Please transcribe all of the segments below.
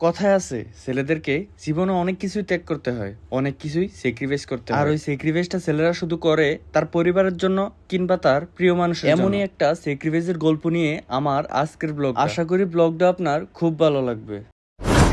কথায় আছে ছেলেদেরকে জীবনে অনেক কিছুই ত্যাগ করতে হয় অনেক কিছুই স্যাক্রিফাইস করতে হয়। আর ওই স্যাক্রিফাইসটা ছেলেরা শুধু করে তার পরিবারের জন্য কিংবা তার প্রিয় মানুষ এমনই একটা স্যাক্রিফাইসের গল্প নিয়ে আমার আজকের ব্লগ আশা করি ব্লগটা আপনার খুব ভালো লাগবে।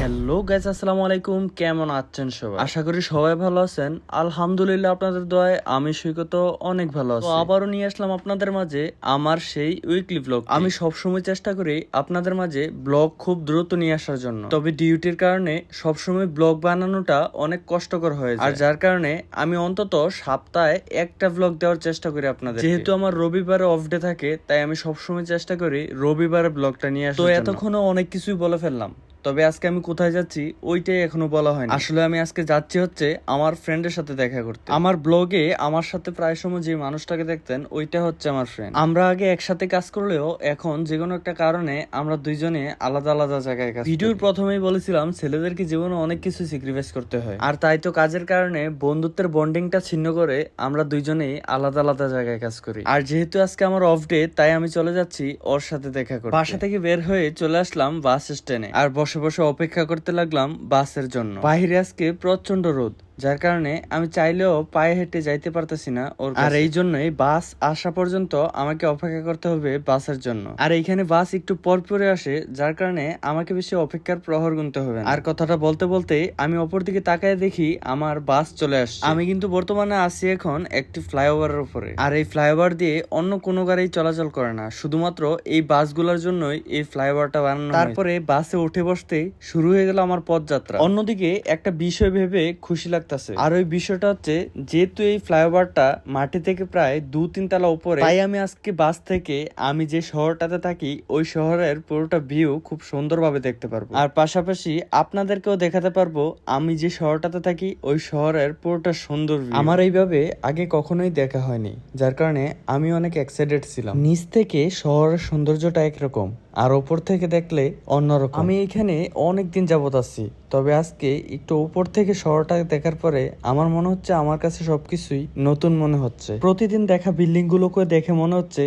হ্যালো গাইস আসসালামু আলাইকুম। কেমন আছেন সবাই? আশা করি সবাই ভালো আছেন। আলহামদুলিল্লাহ আপনাদের দোয়ায় আমি সৈকত অনেক ভালো আছি। তো আবারও নিয়ে আসলাম আপনাদের মাঝে আমার সেই উইকলি ব্লগ আমি সবসময় চেষ্টা করি আপনাদের মাঝে ব্লগ খুব দ্রুত নিয়ে আসার জন্য। তবে ডিউটির কারণে সবসময় ব্লগ বানানোটা অনেক কষ্টকর হয়ে যায়। আর যার কারণে আমি অন্তত সপ্তাহে একটা ব্লগ দেওয়ার চেষ্টা করি আপনাদের যেহেতু আমার রবিবারে অফ ডে থাকে তাই আমি সবসময় চেষ্টা করি রবিবারে ব্লগটা নিয়ে আসা তো এতক্ষণে অনেক কিছুই বলে ফেললাম। তবে আজকে আমি কোথায় যাচ্ছি ওইটাই এখনও বলা হয়নি। আসলে আমি আজকে যাচ্ছি হচ্ছে আমার ফ্রেন্ডের সাথে দেখা করতে। আমার ব্লগে আমার সাথে প্রায় সময় যে মানুষটাকে দেখতেন ওইটা হচ্ছে আমার ফ্রেন্ড আমরা আগে একসাথে কাজ করলেও এখন যে কোনো একটা কারণে আমরা দুইজনে আলাদা আলাদা জায়গায় কাজ ভিডিওর প্রথমেই বলেছিলাম ছেলেদেরকে জীবনে অনেক কিছু স্যাক্রিফাইস করতে হয়। আর তাই তো কাজের কারণে বন্ধুত্বের বন্ডিংটা ছিন্ন করে আমরা দুইজনেই আলাদা আলাদা জায়গায় কাজ করি। আর যেহেতু আজকে আমার অফ ডে তাই আমি চলে যাচ্ছি ওর সাথে দেখা করতে। বাসা থেকে বের হয়ে চলে আসলাম বাস স্ট্যান্ডে আর বসে বসে অপেক্ষা করতে লাগলাম বাসের জন্য। বাহিরে আজকে প্রচণ্ড রোদ। যার কারণে আমি চাইলেও পায়ে হেঁটে যাইতে পারতেছি না ওর আর এই জন্যই বাস আসা পর্যন্ত আমাকে অপেক্ষা করতে হবে বাসের জন্য। আর এইখানে বাস একটু পর পরে আসে যার কারণে আমাকে বেশি অপেক্ষার প্রহর গুনতে হবে আর কথাটা বলতে বলতে আমি অপর দিকে তাকায় দেখি আমার বাস চলে আসছে। আমি কিন্তু বর্তমানে আছি এখন একটি ফ্লাইওভারের উপরে। আর এই ফ্লাইওভার দিয়ে অন্য কোনো গাড়ি চলাচল করে না শুধুমাত্র এই বাসগুলোর জন্যই এই ফ্লাইওভারটা বানানো তারপরে বাসে উঠে বসতে শুরু হয়ে গেল আমার পথযাত্রা। অন্যদিকে একটা বিষয় ভেবে খুশি লাগতেছে। আর ওই বিষয়টা হচ্ছে, যেহেতু এই ফ্লাইওভারটা মাটি থেকে প্রায় দু তিন তলা উপরে, তাই আমি আজকে বাস থেকে আমি যে শহরটাতে থাকি, ওই শহরের পুরোটা ভিউ খুব সুন্দরভাবে দেখতে পারব। আর পাশাপাশি আপনাদেরকেও দেখাতে পারব, আমি যে শহরটাতে থাকি, ওই শহরের পুরোটা সুন্দর আমার এইভাবে আগে কখনোই দেখা হয়নি, যার কারণে আমি অনেক এক্সাইটেড ছিলাম। নিচ থেকে শহরের সৌন্দর্যটা একরকম। আর ওপর থেকে দেখলে অন্যরকম। আমি এখানে অনেক দিন যাবত আছি তবে আজকে একটু উপর থেকে শহরটা দেখার পরে আমার মনে হচ্ছে আমার কাছে সবকিছুই নতুন মনে হচ্ছে। প্রতিদিন দেখা বিল্ডিং গুলোকে দেখে মনে হচ্ছে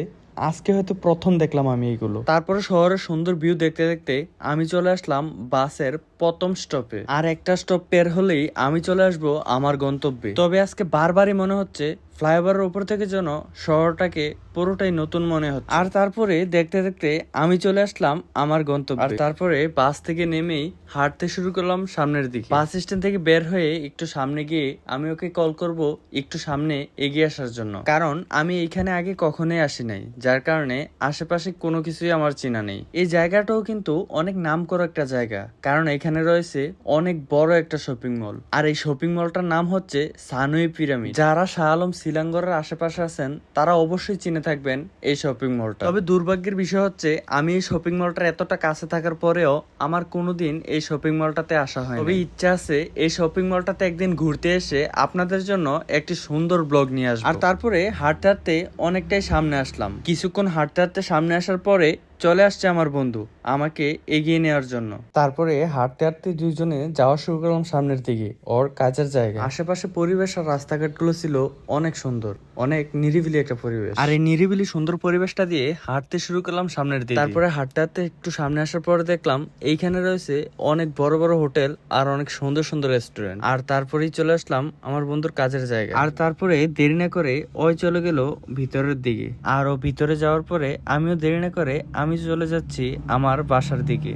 আজকে হয়তো প্রথম দেখলাম আমি এইগুলো তারপরে শহরের সুন্দর ভিউ দেখতে দেখতে আমি চলে আসলাম বাসের প্রথম স্টপে। আর একটা স্টপ পের হলেই আমি চলে আসব আমার গন্তব্যে। তবে আজকে বারবারই মনে হচ্ছে ফ্লাইওভারের উপর থেকে যেন শহরটাকে পুরোটাই নতুন মনে হচ্ছে। আর তারপরে দেখতে দেখতে আমি চলে আসলাম আমার গন্তব্য। আর তারপরে বাস থেকে নেমেই হাঁটতে শুরু করলাম সামনের দিকে। বাস স্ট্যান্ড থেকে বের হয়ে একটু সামনে গিয়ে আমি ওকে কল করব একটু সামনে এগিয়ে আসার জন্য। কারণ আমি এখানে আগে কখনোই আসি নাই, যার কারণে আশেপাশে কোনো কিছুই আমার চেনা নেই। এই জায়গাটাও কিন্তু অনেক নাম করা একটা জায়গা, কারণ এখানে রয়েছে অনেক বড় একটা শপিং মল। আর এই শপিং মলটার নাম হচ্ছে সানুই পিরামিড। যারা শাহ আলম শিলাঙ্গরের আশেপাশে আছেন তারা অবশ্যই চিনে থাকবেন এই শপিং মলটা তবে দুর্ভাগ্যের বিষয় হচ্ছে আমি এই শপিং মলটার এতটা কাছে থাকার পরেও আমার কোনোদিন এই শপিং মলটাতে আসা হয় তবে ইচ্ছা আছে এই শপিং মলটাতে একদিন ঘুরতে এসে আপনাদের জন্য একটি সুন্দর ব্লগ নিয়ে আসব। আর তারপরে হাঁটতে হাঁটতে অনেকটাই সামনে আসলাম। কিছুক্ষণ হাঁটতে হাঁটতে সামনে আসার পরে চলে আসছে আমার বন্ধু। আমাকে এগিয়ে নেওয়ার জন্য। তারপরে হাঁটতে হাঁটতে দুইজনে যাওয়া শুরু করলাম সামনের দিকে ওর কাজের জায়গা আশেপাশে পরিবেশ আর রাস্তাঘাটগুলো ছিল অনেক সুন্দর অনেক নিরিবিলি একটা পরিবেশ। আর এই নিরিবিলি সুন্দর পরিবেশটা দিয়ে হাঁটতে শুরু করলাম সামনের দিকে। তারপরে হাঁটতে হাঁটতে একটু সামনে আসার পরে দেখলাম এইখানে রয়েছে অনেক বড় বড় হোটেল আর অনেক সুন্দর সুন্দর রেস্টুরেন্ট। আর তারপরেই চলে আসলাম আমার বন্ধুর কাজের জায়গা আর তারপরে দেরি না করে ওই চলে গেল ভিতরের দিকে। আর ও ভিতরে যাওয়ার পরে আমিও দেরি না করে আমি চলে যাচ্ছি আমার বাসার দিকে।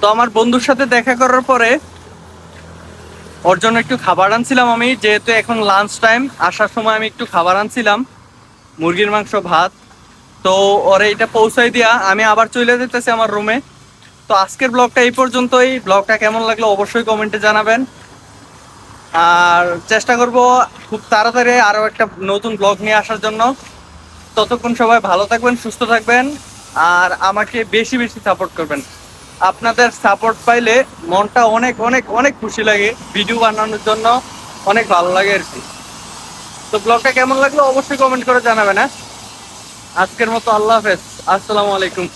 তো আমার বন্ধুর সাথে দেখা করার পরে ওর জন্য একটু খাবার আনছিলাম আমি, যেহেতু এখন লাঞ্চ টাইম আসার সময় আমি একটু খাবার আনছিলাম, মুরগির মাংস, ভাত। তো ওরে এটা পৌঁছাই দিয়া আমি আবার চলে যেতেছি আমার রুমে তো আজকের ব্লগটা এই পর্যন্তই। ব্লগটা কেমন লাগল অবশ্যই কমেন্টে জানাবেন। আর চেষ্টা করব খুব তাড়াতাড়ি আরও একটা নতুন ব্লগ নিয়ে আসার জন্য। ততক্ষণ সবাই ভালো থাকবেন, সুস্থ থাকবেন। আর আমাকে বেশি বেশি সাপোর্ট করবেন। আপনাদের সাপোর্ট পাইলে মনটা অনেক অনেক অনেক খুশি লাগে ভিডিও বানানোর জন্য। অনেক ভালো লাগে আর কি। তো ব্লগটা কেমন লাগল অবশ্যই কমেন্ট করে জানাবেন হ্যাঁ? আজকের মতো আল্লাহ হাফেজ। আসসালামু আলাইকুম।